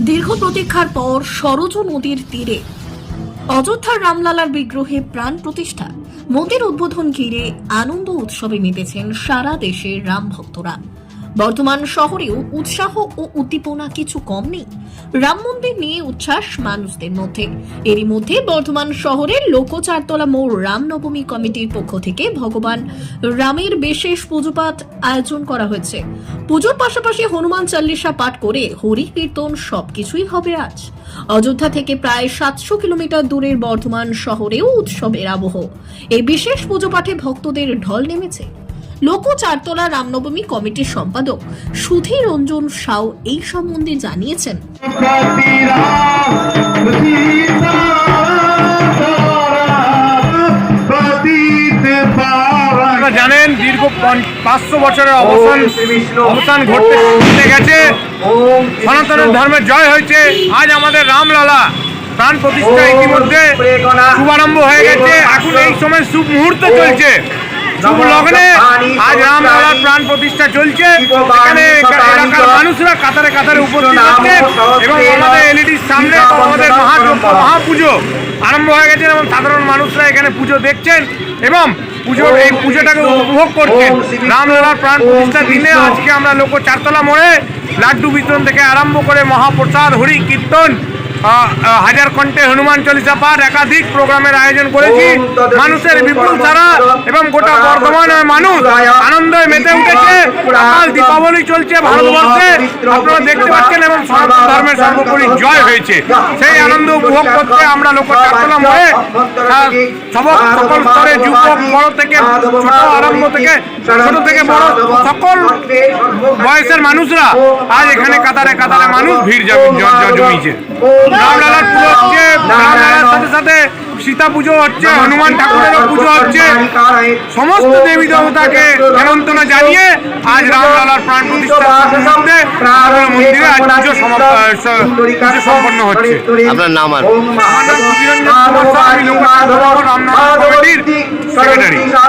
দীর্ঘ প্রতীক্ষার পর সরজ নদীর তীরে অযোধ্যার রামলালার বিগ্রহে প্রাণ প্রতিষ্ঠা মন্দির উদ্বোধন ঘিরে আনন্দ উৎসবে মেতেছেন সারা দেশের রাম ভক্তরা বর্তমান শহরেও উৎসাহ ও উদ্দীপনা কিছু কম নেই। রাম মন্দির নিয়ে উচ্ছ্বাস মানুষদের মধ্যে। এরই মধ্যে বর্ধমান শহরের লোকচারতলা মোড় রামনবমী কমিটির পক্ষ থেকে ভগবান রামের বিশেষ পুজোপাঠ আয়োজন করা হয়েছে। পুজোর পাশাপাশি হনুমান চাল্লিশা পাঠ করে হরি কীর্তন সবকিছুই হবে আজ। অযোধ্যা থেকে প্রায় সাতশো কিলোমিটার দূরের বর্ধমান শহরেও উৎসবের আবহ। এই বিশেষ পুজো পাঠে ভক্তদের ঢল নেমেছে। লোক চারতলা রামনবমী কমিটির সম্পাদক সুধীর রঞ্জন সাউ এই সম্বন্ধে জানিয়েছেন। আপনারা জানেন দীর্ঘ পাঁচশো বছরের অবসান অবসান ঘটতে ঘটে গেছে। সনাতন ধর্মের জয় হয়েছে। আজ আমাদের রামলালা প্রাণ প্রতিষ্ঠা ইতিমধ্যে শুভারম্ভ হয়ে গেছে। এখন এই সময় শুভ মুহূর্ত চলছে। লগ্নে আজ রামলালার প্রাণ প্রতিষ্ঠা চলছে। এখানে এলাকার মানুষরা কাতারে কাতারে উপস্থিত হচ্ছে এবং আমাদের এলইডির সামনে আমাদের মহাযজ্ঞ মহাপুজো আরম্ভ হয়ে গেছে এবং সাধারণ মানুষরা এখানে পুজো দেখছেন এবং পুজো এই পুজোটাকে উপভোগ করছেন। রামলালার প্রাণ প্রতিষ্ঠার দিনে আজকে আমরা লোক চারতলা মোড়ে লাড্ডু বিতরণ থেকে আরম্ভ করে মহাপ্রসাদ হরি কীর্তন হাজার কণ্ঠে হনুমান চল্লিশা পাঠ একাধিক প্রোগ্রামের আয়োজন করেছি। মানুষের বিপুল সারা এবং গোটা বর্ধমানের মানুষ আনন্দে মেতে উঠেছে। কাল দীপাবলি চলছে ভারতবর্ষে। আপনারা দেখতে পাচ্ছেন এবং সনাতন ধর্মের সর্বোপরি জয় হয়েছে। সেই আনন্দ উপভোগ করতে আমরা লোক মোড়ে আহ, সকল স্তরে যুবক বড় থেকে ছোট আরম্ভ থেকে ছোট থেকে বড় সকল বয়সের মানুষরা আজ এখানে কাতারে কাতারে মানুষ ভিড় জমিয়েছে রামলালার পুজো হচ্ছে রামলালার সাথে সাথে সীতা পুজো হচ্ছে হনুমান ঠাকুরেরও পুজো হচ্ছে। সমস্ত দেবী দেবতাকে নেমন্তন্ন জানিয়ে আজ রামলালার প্রাণ প্রতিষ্ঠার মধ্যে মন্দিরে আজ পুজো সম্পন্ন হচ্ছে। আপনার নাম আর? আমার নাম আমি রামনাথ কমিটির সেক্রেটারি